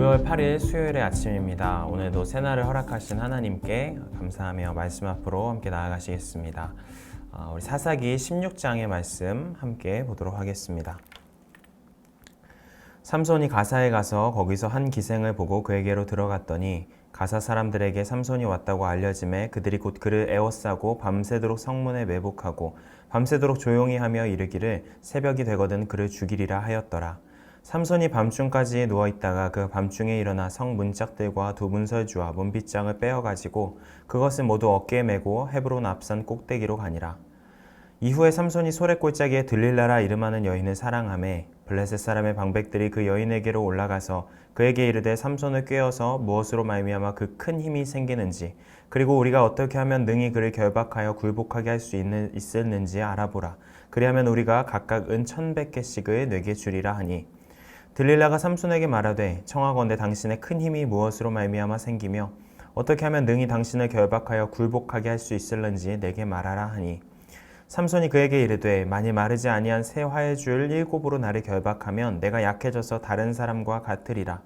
6월 8일 수요일의 아침입니다. 오늘도 새날을 허락하신 하나님께 감사하며 말씀 앞으로 함께 나아가시겠습니다. 아, 우리 사사기 16장의 말씀 함께 보도록 하겠습니다. 삼손이 가사에 가서 거기서 한 기생을 보고 그에게로 들어갔더니 가사 사람들에게 삼손이 왔다고 알려짐에 그들이 곧 그를 에워싸고 밤새도록 성문에 매복하고 밤새도록 조용히 하며 이르기를 새벽이 되거든 그를 죽이리라 하였더라. 삼손이 밤중까지 누워 있다가 그 밤중에 일어나 성 문짝들과 두 문설주와 문빗장을 빼어 가지고 그것을 모두 어깨에 메고 헤브론 앞산 꼭대기로 가니라. 이후에 삼손이 소래골짜기에 들릴라라 이름하는 여인을 사랑함에 블레셋 사람의 방백들이 그 여인에게로 올라가서 그에게 이르되 삼손을 꿰어서 무엇으로 말미암아 그 큰 힘이 생기는지 그리고 우리가 어떻게 하면 능히 그를 결박하여 굴복하게 할 수 있을는지 알아보라 그리하면 우리가 각각 은 천백 개씩을 내게 주리라 하니 들릴라가 삼손에게 말하되 청하건대 당신의 큰 힘이 무엇으로 말미암아 생기며 어떻게 하면 능히 당신을 결박하여 굴복하게 할 수 있을는지 내게 말하라 하니 삼손이 그에게 이르되 만일 마르지 아니한 새 화해줄 일곱으로 나를 결박하면 내가 약해져서 다른 사람과 같으리라.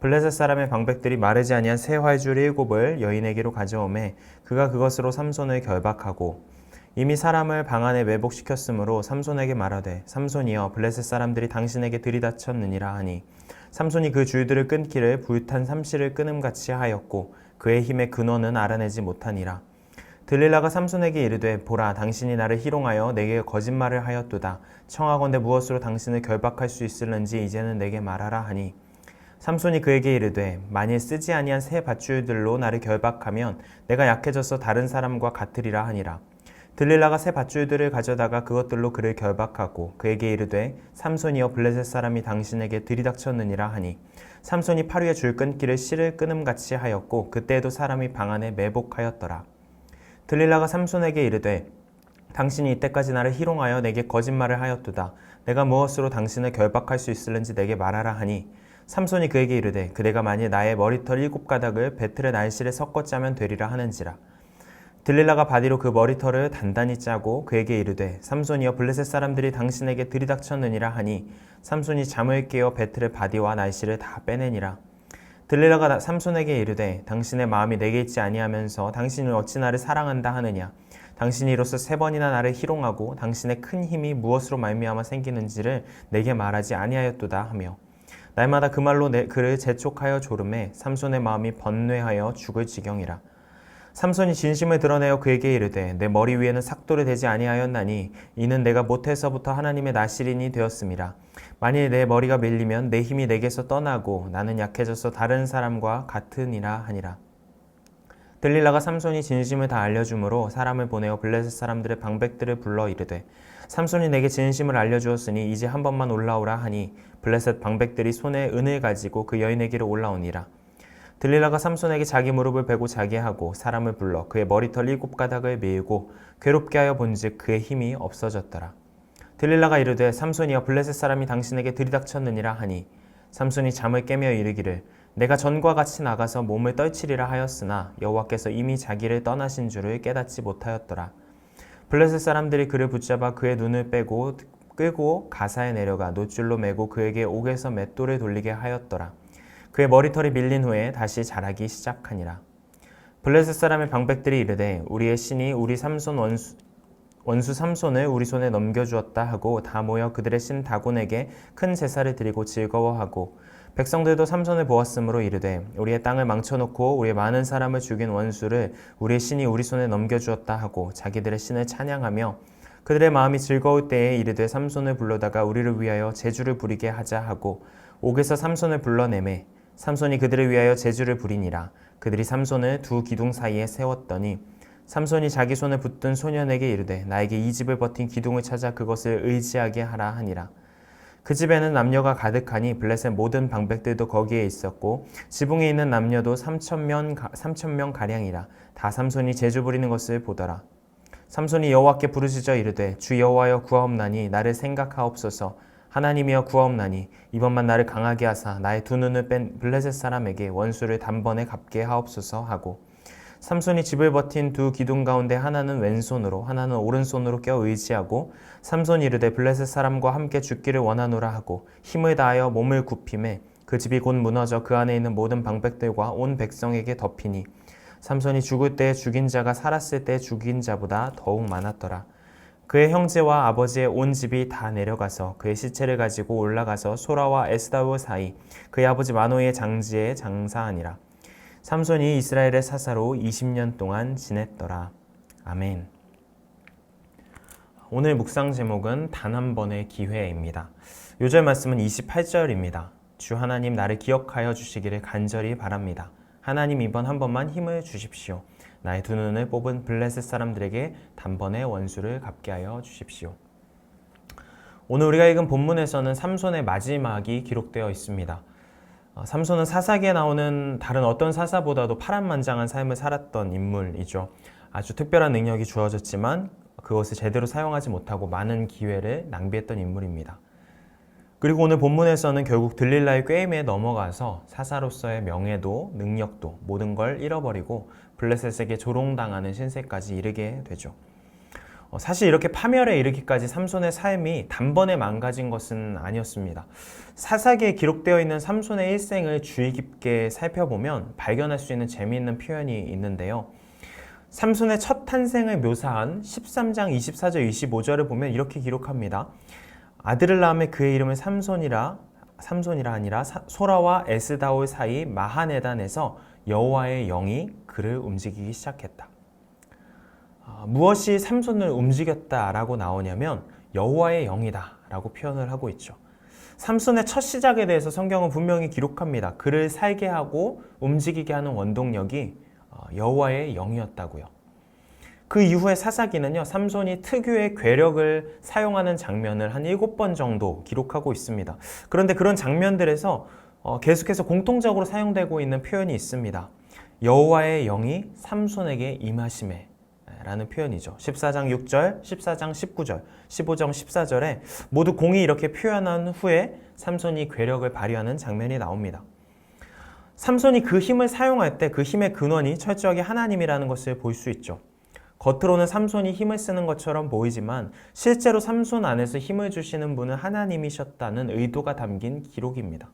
블레셋 사람의 방백들이 마르지 아니한 새 화해줄 일곱을 여인에게로 가져오매 그가 그것으로 삼손을 결박하고 이미 사람을 방 안에 매복시켰으므로 삼손에게 말하되 삼손이여 블레셋 사람들이 당신에게 들이닥쳤느니라 하니 삼손이 그 줄들을 끊기를 불탄 삼시를 끊음같이 하였고 그의 힘의 근원은 알아내지 못하니라. 들릴라가 삼손에게 이르되 보라 당신이 나를 희롱하여 내게 거짓말을 하였도다 청하건대 무엇으로 당신을 결박할 수 있을는지 이제는 내게 말하라 하니 삼손이 그에게 이르되 만일 쓰지 아니한 새 밧줄들로 나를 결박하면 내가 약해져서 다른 사람과 같으리라 하니라 들릴라가 새 밧줄들을 가져다가 그것들로 그를 결박하고 그에게 이르되 삼손이여 블레셋 사람이 당신에게 들이닥쳤느니라 하니 삼손이 팔 위에 줄 끊기를 실을 끊음같이 하였고 그때에도 사람이 방 안에 매복하였더라 들릴라가 삼손에게 이르되 당신이 이때까지 나를 희롱하여 내게 거짓말을 하였도다. 내가 무엇으로 당신을 결박할 수 있을는지 내게 말하라 하니 삼손이 그에게 이르되 그대가 만일 나의 머리털 일곱 가닥을 배틀의 날실에 섞어 짜면 되리라 하는지라. 들릴라가 바디로 그 머리털을 단단히 짜고 그에게 이르되 삼손이여 블레셋 사람들이 당신에게 들이닥쳤느니라 하니 삼손이 잠을 깨어 배틀의 바디와 날실을 다 빼내니라. 들릴라가 삼손에게 이르되 당신의 마음이 내게 있지 아니하면서 당신은 어찌 나를 사랑한다 하느냐 당신이 이로써 세 번이나 나를 희롱하고 당신의 큰 힘이 무엇으로 말미암아 생기는지를 내게 말하지 아니하였도다 하며 날마다 그 말로 내, 그를 재촉하여 조름해 삼손의 마음이 번뇌하여 죽을 지경이라 삼손이 진심을 드러내어 그에게 이르되 내 머리 위에는 삭도를 대지 아니하였나니 이는 내가 못해서부터 하나님의 나시린이 되었음이라 만일 내 머리가 밀리면 내 힘이 내게서 떠나고 나는 약해져서 다른 사람과 같으니라 하니라. 들릴라가 삼손이 진심을 다 알려주므로 사람을 보내어 블레셋 사람들의 방백들을 불러 이르되 삼손이 내게 진심을 알려주었으니 이제 한 번만 올라오라 하니 블레셋 방백들이 손에 은을 가지고 그 여인에게로 올라오니라 들릴라가 삼손에게 자기 무릎을 베고 자게 하고 사람을 불러 그의 머리털 일곱 가닥을 밀고 괴롭게 하여 본즉 그의 힘이 없어졌더라. 들릴라가 이르되 삼손이여 블레셋 사람이 당신에게 들이닥쳤느니라 하니 삼손이 잠을 깨며 이르기를 내가 전과 같이 나가서 몸을 떨치리라 하였으나 여호와께서 이미 자기를 떠나신 줄을 깨닫지 못하였더라. 블레셋 사람들이 그를 붙잡아 그의 눈을 빼고 끌고 가사에 내려가 노줄로 메고 그에게 옥에서 맷돌을 돌리게 하였더라. 그의 머리털이 밀린 후에 다시 자라기 시작하니라. 블레셋 사람의 방백들이 이르되 우리의 신이 우리 삼손 원수, 원수 삼손을 우리 손에 넘겨주었다 하고 다 모여 그들의 신 다곤에게 큰 제사를 드리고 즐거워하고 백성들도 삼손을 보았으므로 이르되 우리의 땅을 망쳐놓고 우리의 많은 사람을 죽인 원수를 우리의 신이 우리 손에 넘겨주었다 하고 자기들의 신을 찬양하며 그들의 마음이 즐거울 때에 이르되 삼손을 불러다가 우리를 위하여 제주를 부리게 하자 하고 옥에서 삼손을 불러내매 삼손이 그들을 위하여 제주를 부리니라. 그들이 삼손을 두 기둥 사이에 세웠더니 삼손이 자기 손을 붙든 소년에게 이르되 나에게 이 집을 버틴 기둥을 찾아 그것을 의지하게 하라 하니라. 그 집에는 남녀가 가득하니 블레셋 모든 방백들도 거기에 있었고 지붕에 있는 남녀도 삼천 명 삼천 명 가량이라. 다 삼손이 제주 부리는 것을 보더라. 삼손이 여호와께 부르짖어 이르되 주 여호와여 구하옵나니 나를 생각하옵소서 하나님이여 구하옵나니 이번만 나를 강하게 하사 나의 두 눈을 뺀 블레셋 사람에게 원수를 단번에 갚게 하옵소서 하고 삼손이 집을 버틴 두 기둥 가운데 하나는 왼손으로 하나는 오른손으로 껴 의지하고 삼손이 이르되 블레셋 사람과 함께 죽기를 원하노라 하고 힘을 다하여 몸을 굽힘에 그 집이 곧 무너져 그 안에 있는 모든 방백들과 온 백성에게 덮이니 삼손이 죽을 때 죽인 자가 살았을 때 죽인 자보다 더욱 많았더라. 그의 형제와 아버지의 온 집이 다 내려가서 그의 시체를 가지고 올라가서 소라와 에스다우 사이 그의 아버지 마노의 장지에 장사하니라. 삼손이 이스라엘의 사사로 20년 동안 지냈더라. 아멘. 오늘 묵상 제목은 단 한 번의 기회입니다. 요절 말씀은 28절입니다. 주 하나님 나를 기억하여 주시기를 간절히 바랍니다. 하나님 이번 한 번만 힘을 주십시오. 나의 두 눈을 뽑은 블레셋 사람들에게 단번에 원수를 갚게 하여 주십시오. 오늘 우리가 읽은 본문에서는 삼손의 마지막이 기록되어 있습니다. 어, 삼손은 사사기에 나오는 다른 어떤 사사보다도 파란만장한 삶을 살았던 인물이죠. 아주 특별한 능력이 주어졌지만 그것을 제대로 사용하지 못하고 많은 기회를 낭비했던 인물입니다. 그리고 오늘 본문에서는 결국 들릴라의 꾀임에 넘어가서 사사로서의 명예도 능력도 모든 걸 잃어버리고 블레셋에게 조롱당하는 신세까지 이르게 되죠. 어, 사실 이렇게 파멸에 이르기까지 삼손의 삶이 단번에 망가진 것은 아니었습니다. 사사기에 기록되어 있는 삼손의 일생을 주의 깊게 살펴보면 발견할 수 있는 재미있는 표현이 있는데요. 삼손의 첫 탄생을 묘사한 13장 24절 25절을 보면 이렇게 기록합니다. 아들을 낳음에 그의 이름을 삼손이라 삼손이라 아니라 사, 소라와 에스다올 사이 마하네단에서 여호와의 영이 그를 움직이기 시작했다. 아, 무엇이 삼손을 움직였다라고 나오냐면 여호와의 영이다라고 표현을 하고 있죠. 삼손의 첫 시작에 대해서 성경은 분명히 기록합니다. 그를 살게 하고 움직이게 하는 원동력이 어, 여호와의 영이었다고요. 그 이후에 사사기는요, 삼손이 특유의 괴력을 사용하는 장면을 한 일곱 번 정도 기록하고 있습니다. 그런데 그런 장면들에서 어, 계속해서 공통적으로 사용되고 있는 표현이 있습니다. 여호와의 영이 삼손에게 임하심에 라는 표현이죠. 14장 6절, 14장 19절, 15장 14절에 모두 공이 이렇게 표현한 후에 삼손이 괴력을 발휘하는 장면이 나옵니다. 삼손이 그 힘을 사용할 때 그 힘의 근원이 철저하게 하나님이라는 것을 볼 수 있죠. 겉으로는 삼손이 힘을 쓰는 것처럼 보이지만 실제로 삼손 안에서 힘을 주시는 분은 하나님이셨다는 의도가 담긴 기록입니다.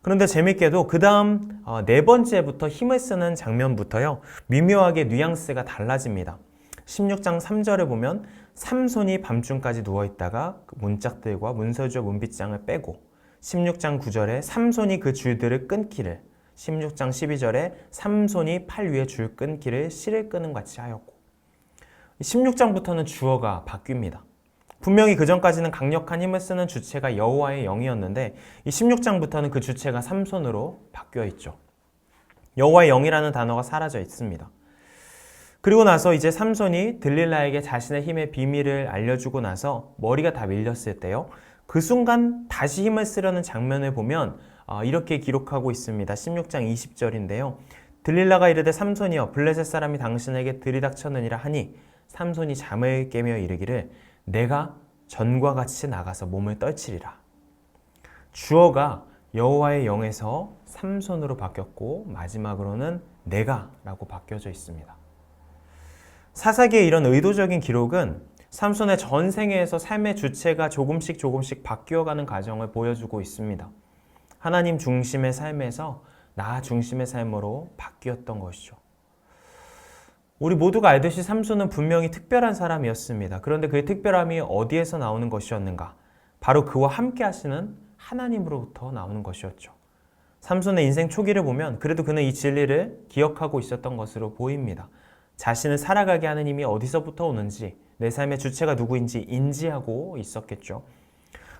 그런데 재밌게도 그 다음 네 번째부터 힘을 쓰는 장면부터요, 미묘하게 뉘앙스가 달라집니다. 16장 3절에 보면 삼손이 밤중까지 누워있다가 그 문짝들과 문서주와 문빗장을 빼고 16장 9절에 삼손이 그 줄들을 끊기를 16장 12절에 삼손이 팔 위에 줄 끊기를 실을 끄는 같이 하였고 16장부터는 주어가 바뀝니다. 분명히 그 전까지는 강력한 힘을 쓰는 주체가 여호와의 영이었는데 이 16장부터는 그 주체가 삼손으로 바뀌어 있죠. 여호와의 영이라는 단어가 사라져 있습니다. 그리고 나서 이제 삼손이 들릴라에게 자신의 힘의 비밀을 알려주고 나서 머리가 다 밀렸을 때요. 그 순간 다시 힘을 쓰려는 장면을 보면 어, 이렇게 기록하고 있습니다. 16장 20절인데요. 들릴라가 이르되 삼손이여 블레셋 사람이 당신에게 들이닥쳤느니라 하니 삼손이 잠을 깨며 이르기를 내가 전과 같이 나가서 몸을 떨치리라. 주어가 여호와의 영에서 삼손으로 바뀌었고 마지막으로는 내가라고 바뀌어져 있습니다. 사사기의 이런 의도적인 기록은 삼손의 전생에서 삶의 주체가 조금씩 조금씩 바뀌어가는 과정을 보여주고 있습니다. 하나님 중심의 삶에서 나 중심의 삶으로 바뀌었던 것이죠. 우리 모두가 알듯이 삼손은 분명히 특별한 사람이었습니다. 그런데 그의 특별함이 어디에서 나오는 것이었는가? 바로 그와 함께 하시는 하나님으로부터 나오는 것이었죠. 삼손의 인생 초기를 보면 그래도 그는 이 진리를 기억하고 있었던 것으로 보입니다. 자신을 살아가게 하는 힘이 어디서부터 오는지, 내 삶의 주체가 누구인지 인지하고 있었겠죠.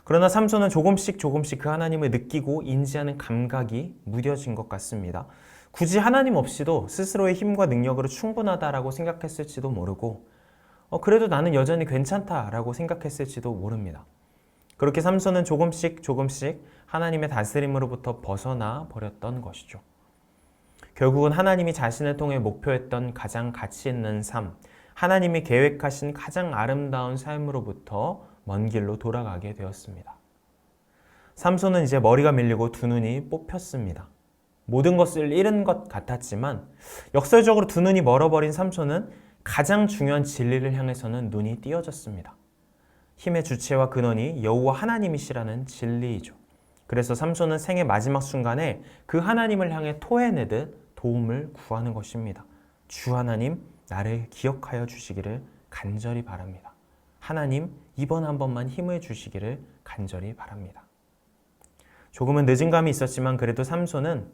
그러나 삼손은 조금씩 조금씩 그 하나님을 느끼고 인지하는 감각이 무뎌진 것 같습니다. 굳이 하나님 없이도 스스로의 힘과 능력으로 충분하다라고 생각했을지도 모르고, 어, 그래도 나는 여전히 괜찮다라고 생각했을지도 모릅니다. 그렇게 삼손은 조금씩 조금씩 하나님의 다스림으로부터 벗어나 버렸던 것이죠. 결국은 하나님이 자신을 통해 목표했던 가장 가치 있는 삶, 하나님이 계획하신 가장 아름다운 삶으로부터 먼 길로 돌아가게 되었습니다. 삼손은 이제 머리가 밀리고 두 눈이 뽑혔습니다. 모든 것을 잃은 것 같았지만 역설적으로 두 눈이 멀어버린 삼손은 가장 중요한 진리를 향해서는 눈이 띄어졌습니다. 힘의 주체와 근원이 여호와 하나님이시라는 진리이죠. 그래서 삼손은 생의 마지막 순간에 그 하나님을 향해 토해내듯 도움을 구하는 것입니다. 주 하나님, 나를 기억하여 주시기를 간절히 바랍니다. 하나님, 이번 한 번만 힘을 주시기를 간절히 바랍니다. 조금은 늦은 감이 있었지만 그래도 삼손은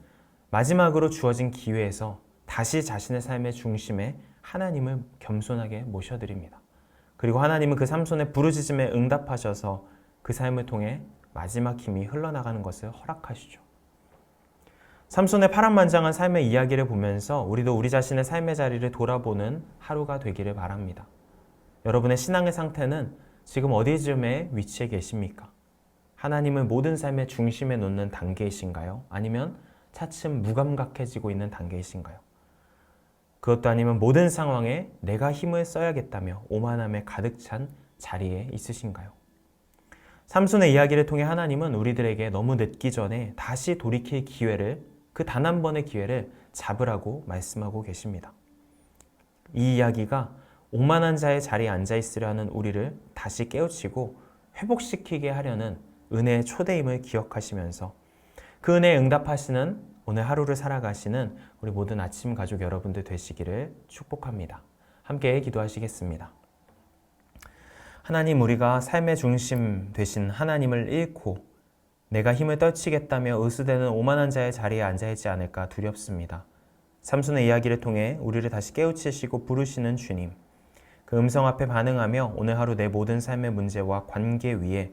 마지막으로 주어진 기회에서 다시 자신의 삶의 중심에 하나님을 겸손하게 모셔드립니다. 그리고 하나님은 그 삼손의 부르짖음에 응답하셔서 그 삶을 통해 마지막 힘이 흘러나가는 것을 허락하시죠. 삼손의 파란만장한 삶의 이야기를 보면서 우리도 우리 자신의 삶의 자리를 돌아보는 하루가 되기를 바랍니다. 여러분의 신앙의 상태는 지금 어디쯤에 위치해 계십니까? 하나님을 모든 삶의 중심에 놓는 단계이신가요? 아니면 차츰 무감각해지고 있는 단계이신가요? 그것도 아니면 모든 상황에 내가 힘을 써야겠다며 오만함에 가득 찬 자리에 있으신가요? 삼손의 이야기를 통해 하나님은 우리들에게 너무 늦기 전에 다시 돌이킬 기회를 그 단 한 번의 기회를 잡으라고 말씀하고 계십니다. 이 이야기가 오만한 자의 자리에 앉아 있으려 하는 우리를 다시 깨우치고 회복시키게 하려는 은혜의 초대임을 기억하시면서 그 은혜에 응답하시는 오늘 하루를 살아가시는 우리 모든 아침 가족 여러분들 되시기를 축복합니다. 함께 기도하시겠습니다. 하나님, 우리가 삶의 중심 되신 하나님을 잃고 내가 힘을 떨치겠다며 의수되는 오만한 자의 자리에 앉아 있지 않을까 두렵습니다. 삼손의 이야기를 통해 우리를 다시 깨우치시고 부르시는 주님. 그 음성 앞에 반응하며 오늘 하루 내 모든 삶의 문제와 관계 위에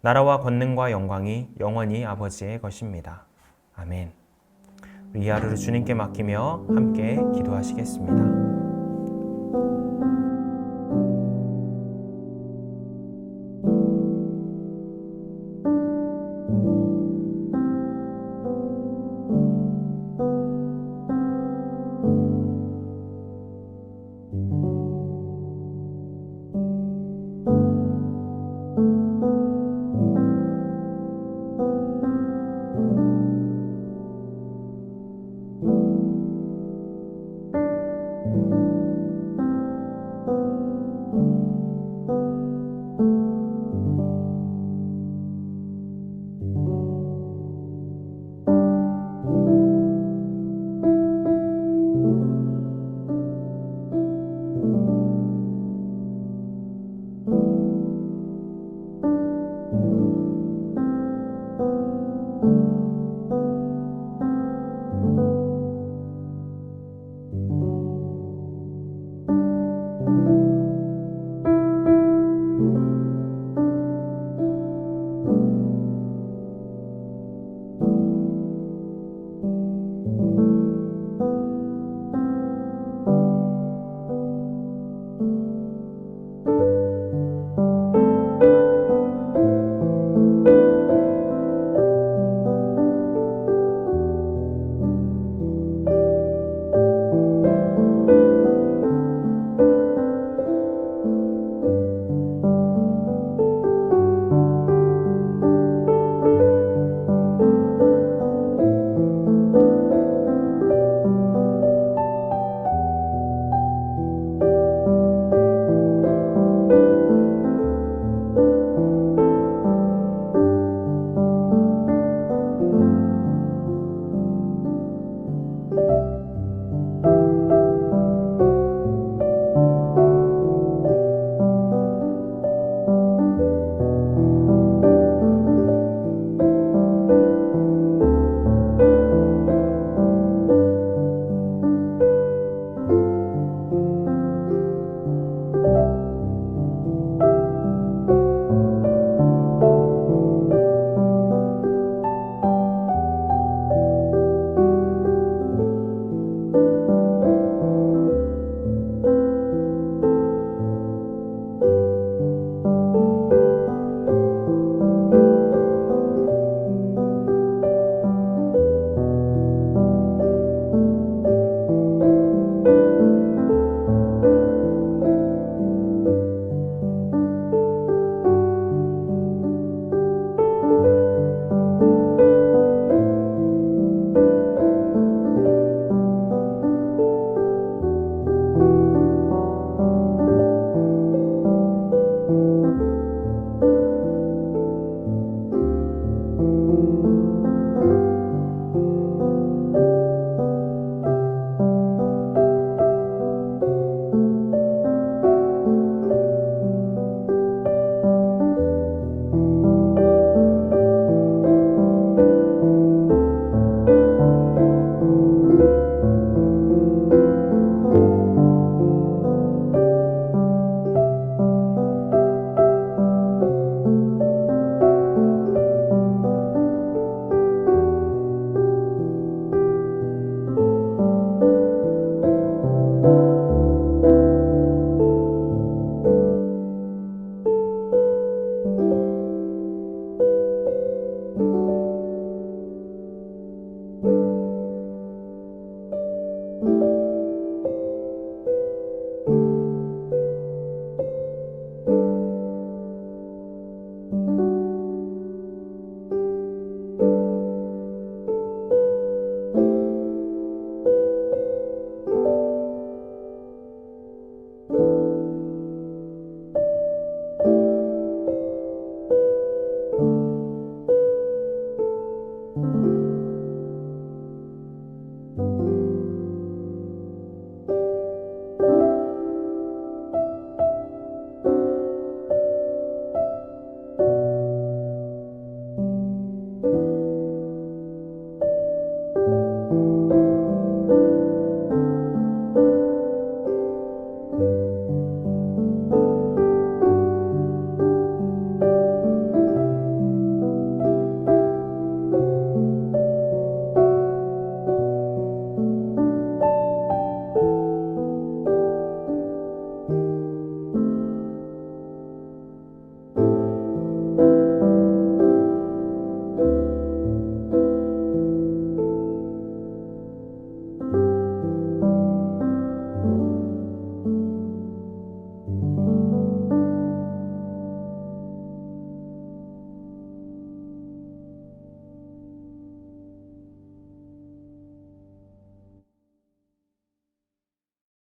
나라와 권능과 영광이 영원히 아버지의 것입니다. 아멘. 이 하루를 주님께 맡기며 함께 기도하시겠습니다.